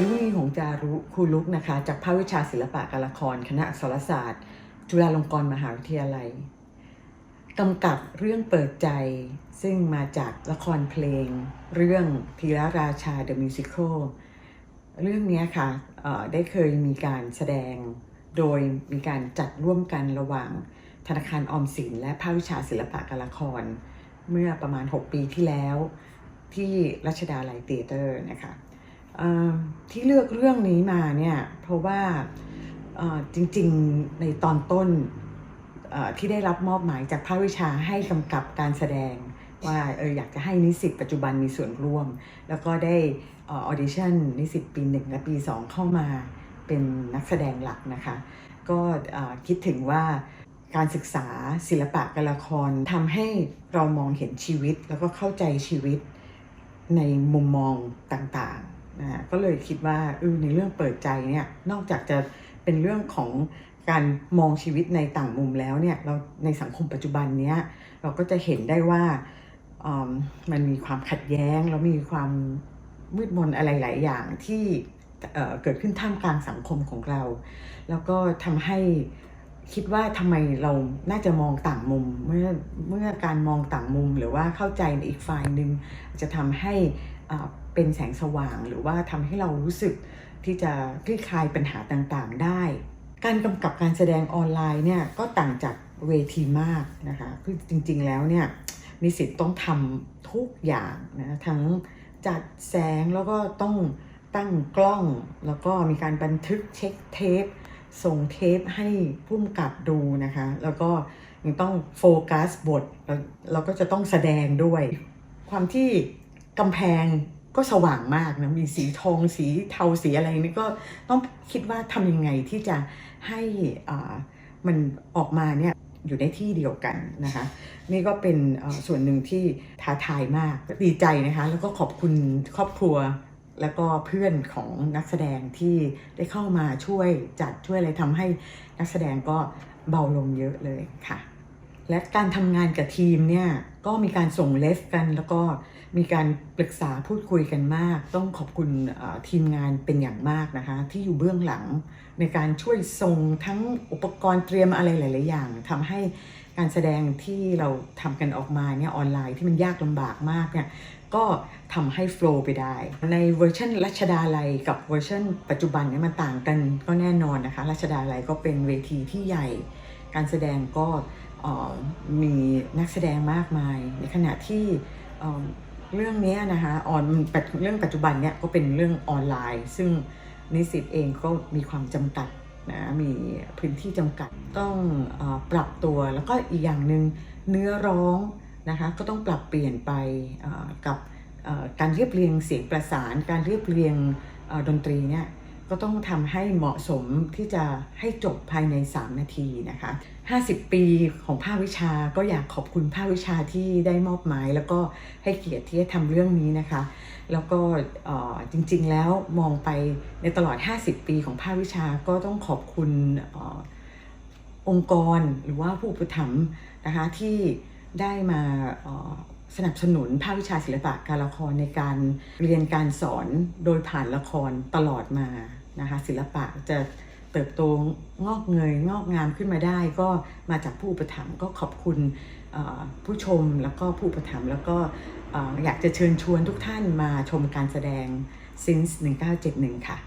จารุณีหงจารุคูลุกนะคะ จากภาควิชาศิลปะการละคร คณะอักษรศาสตร์ จุฬาลงกรณ์มหาวิทยาลัยกำกับเรื่องเปิดใจซึ่งมาจากละครเพลง เรื่องพีระราชา The Musical เรื่องนี้ค่ะเอ่อได้เคยมีการแสดงโดยมีการจัดร่วมกันระหว่างธนาคารออมสิน และภาควิชาศิลปะการละคร เมื่อประมาณ 6 ปีที่แล้ว ที่รัชดาลัยเตเตอร์นะคะ ที่เลือกเรื่องนี้มาเนี่ยเพราะว่าจริงๆในตอนต้นที่ได้รับมอบหมายจากภาควิชาให้กำกับการแสดง ว่าเอออยากจะให้นิสิตปัจจุบันมีส่วนร่วม แล้วก็ได้ออดิชั่นนิสิตปีหนึ่งและปี2เข้ามาเป็นนักแสดงหลักนะคะ ก็คิดถึงว่าการศึกษาศิลปะการละครทำให้เรามองเห็นชีวิตแล้วก็เข้าใจชีวิตในมุมมองต่างๆ นะก็เลยคิดว่าเออในเรื่องเปิดใจเนี่ยนอกจากจะเป็นเรื่องของการมองชีวิตในต่างมุมแล้วเนี่ยเราในสังคมปัจจุบันเนี้ยเราก็จะเห็นได้ว่ามมันมีความขัดแย้งแล้วมีความมืดมนอะไรหลายอย่างที่เเกิดขึ้นท่ามกลางสังคมของเรา แล้วก็ทำให้คิดว่าทำไมเราน่าจะมองต่างมุม เมื่อเมื่อการมองต่างมุมหรือว่าเข้าใจในอีกฝ่ายหนึ่งจะทำให้อ่า เป็นแสงสว่าง หรือว่าทำให้เรารู้สึกที่จะคลี่คลายปัญหาต่างๆได้ การกำกับการแสดงออนไลน์เนี่ยก็ต่างจากเวทีมากนะคะคือจริงๆแล้วเนี่ยนิสิตต้องทำทุกอย่างนะทั้งจัดแสงแล้วก็ต้องตั้งกล้อง แล้วก็มีการบันทึกเช็คเทป ส่งเทปให้ผู้กำกับดูนะคะ แล้วก็ยังต้องโฟกัสบทแล้วเราก็จะต้องแสดงด้วย ความที่กำแพง ก็สว่างมากนะมีสีทองสีเทาสีอะไรนี่ก็ต้องคิดว่าทำยังไงที่จะให้อ่ามันออกมาเนี่ยอยู่ในที่เดียวกันนะคะนี่ก็เป็นอ่อส่วนหนึ่งที่ท้าทายมากดีใจนะคะ แล้วก็ขอบคุณครอบครัวแล้วก็เพื่อนของนักแสดงที่ได้เข้ามาช่วยจัดช่วยอะไรทำให้นักแสดงก็เบาลงเยอะเลยค่ะ และการทำงานกับทีมเนี่ยก็มีการส่งเลฟกัน แล้วก็มีการปรึกษาพูดคุยกันมาก ต้องขอบคุณทีมงานเป็นอย่างมากนะคะ ที่อยู่เบื้องหลังในการช่วยส่งทั้งอุปกรณ์เตรียมอะไรหลาย ๆ อย่างทำให้การแสดงที่เราทำกันออกมาเนี่ยออนไลน์ที่มันยากลำบากมากเนี่ยก็ทำให้โฟล์ไปได้ ในเวอร์ชันรัชดาลัยกับเวอร์ชันปัจจุบันเนี่ยมันต่างกันก็แน่นอนนะคะรัชดาลัยก็เป็นเวทีที่ใหญ่ การแสดงก็มีนักแสดงมากมาย ในขณะที่เรื่องนี้นะคะออนปัจเรื่องปัจจุบันเนี่ยก็เป็นเรื่องออนไลน์ ซึ่งนิสิตเองก็มีความจำกัดนะมีพื้นที่จำกัดต้องอปรับตัวแล้วก็อีกอย่างหนึ่งเนื้อร้องนะคะก็ต้องปรับเปลี่ยนไปกับการเรียบเรียงเสียงประสาน การเรียบเรียงดนตรีเนี่ย ก็ต้องทำให้เหมาะสมที่จะให้จบภายใน 3 นาทีนะคะ 50 ปีของภาควิชาก็อยากขอบคุณภาควิชาที่ได้มอบหมาย แล้วก็ให้เกียรติที่จะทำเรื่องนี้นะคะ แล้วก็จริงๆแล้วมองไปในตลอด 50 ปีของภาควิชาก็ต้องขอบคุณอองค์กรหรือว่าผู้อุปถัมนะคะที่ได้มา สนับสนุนภาควิชาศิลปะการละครในการเรียนการสอนโดยผ่านละครตลอดมานะคะศิลปะจะเติบโตงอกเงยงอกงามขึ้นมาได้ ก็มาจากผู้อุปถัมภ์ก็ขอบคุณผู้ชมแล้วก็ผู้อุปถัมภ์แล้วก็เอ่ออยากจะเชิญชวนทุกท่านมาชมการแสดง since 1971 ค่ะ